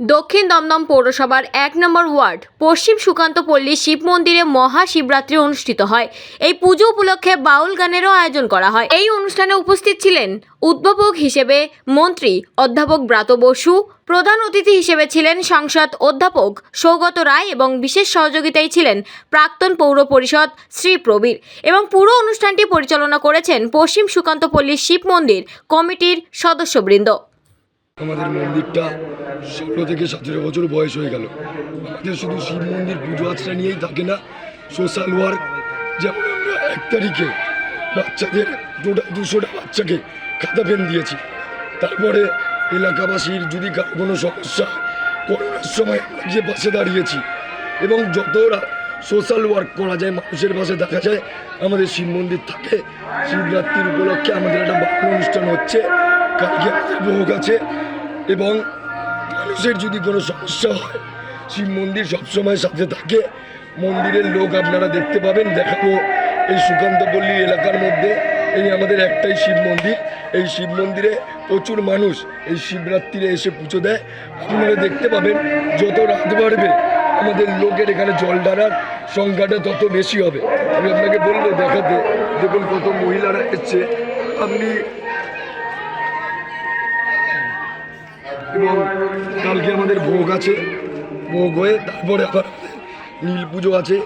দক্ষিণ দমদম পৌরসভার এক নম্বর ওয়ার্ড, পশ্চিম সুকান্ত পল্লী শিব মন্দিরে মহাশিবরাত্রি অনুষ্ঠিত হয়। এই পুজো উপলক্ষে বাউল গানেরও আয়োজন করা হয়। এই অনুষ্ঠানে উপস্থিত ছিলেন উদ্ভাবক হিসেবে মন্ত্রী অধ্যাপক ব্রাত বসু, প্রধান অতিথি হিসেবে ছিলেন সংসদ অধ্যাপক সৌগত রায় এবং বিশেষ সহযোগিতায় ছিলেন প্রাক্তন পৌর পরিষদ শ্রী প্রবীর এবং পুরো অনুষ্ঠানটি পরিচালনা করেছেন পশ্চিম সুকান্ত পল্লী শিব মন্দির কমিটির সদস্যবৃন্দ। আমাদের মন্দিরটা ষোলো থেকে সতেরো বছর বয়স হয়ে গেল। আমাদের শুধু শিব মন্দির পুজো আর্চনা নিয়েই থাকে না, সোশ্যাল ওয়ার্ক, যেমন আমরা এক তারিখে বাচ্চাদের টোটাল দুশোটা বাচ্চাকে খাতা পেন দিয়েছি। তারপরে এলাকাবাসীর যদি কোনো সমস্যা করোনার সময় আমরা যে পাশে দাঁড়িয়েছি এবং যত সোশ্যাল ওয়ার্ক করা যায়, মানুষের পাশে দেখা যায়, আমাদের শিব মন্দির থাকে। শিবরাত্রির উপলক্ষে আমাদের একটা বাউল অনুষ্ঠান হচ্ছে। কালকে ভোগ আছে? এবং মানুষের যদি কোনো সমস্যা হয়, শিব মন্দির সবসময় সাথে থাকে। মন্দিরের লোক আপনারা দেখতে পাবেন। দেখাবো এই সুকান্তপল্লী এলাকার মধ্যে। এই আমাদের একটাই শিব মন্দির। এই শিব মন্দিরে প্রচুর মানুষ এই শিবরাত্রিরে এসে পুজো দেয়। আপনারা দেখতে পাবেন, যত রাত বাড়বে, আমাদের লোকের এখানে জল ঢালার সংখ্যাটা তত বেশি হবে। আমি আপনাকে বলব, দেখাতে। দেখুন কত মহিলারা এসছে। আপনি এবং কালকে আমাদের ভোগ আছে, ভোগ হয়ে তারপরে আবার নীল পুজো আছে।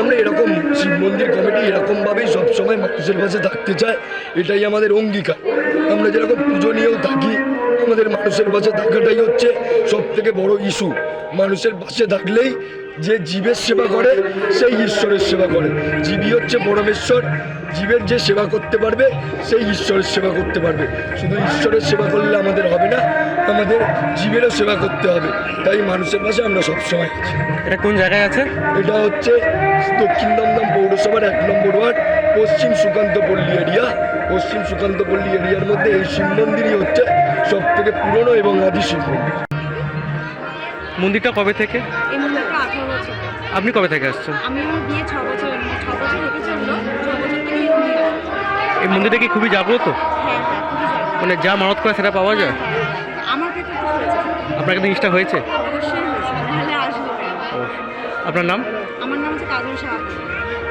আমরা এরকম শিব মন্দির কমিটি এরকমভাবেই সবসময় মানুষের পাশে থাকতে চায় এটাই আমাদের অঙ্গীকার। আমরা যেরকম পুজো নিয়েও থাকি, আমাদের মানুষের পাশে থাকাটাই হচ্ছে সব থেকে বড় ইস্যু। মানুষের পাশে থাকলেই যে জীবের সেবা করে, সেই ঈশ্বরের সেবা করে। জীবই হচ্ছে পরমেশ্বর, জীবের যে সেবা করতে পারবে, সেই ঈশ্বরের সেবা করতে পারবে। শুধু ঈশ্বরের সেবা করলে আমাদের হবে না আমাদের জীবেরও সেবা করতে হবে। তাই মানুষের পাশে আমরা সবসময় আছি। এটা কোন জায়গায় আছে? এটা হচ্ছে দক্ষিণ দমদম পৌরসভার এক নম্বর ওয়ার্ড পশ্চিম সুকান্তপল্লী এরিয়া। পশ্চিম সুকান্তপল্লী এরিয়ার মধ্যে এই শিব মন্দিরই হচ্ছে সব থেকে পুরনো এবং আদি শিব মন্দির। মন্দিরটা কবে থেকে? এই মন্দিরটা আঠারো বছর। আপনি কবে থেকে আসছেন? আমি আমার বিয়ে ছ বছর ছ বছর হেঁটে চলল ছ বছর থেকে এই মন্দির মন্দিরটা কি খুবই জাগ্রত? হ্যাঁ হ্যাঁ খুবই জাগ্রত। মানে যা মানত করে সেটা পাওয়া যায় হ্যাঁ, আমার ক্ষেত্রে তো হয়েছে আপনার কাছে জিনিসটা হয়েছে? আপনার নাম? আমার নাম হচ্ছে কাজল শাহ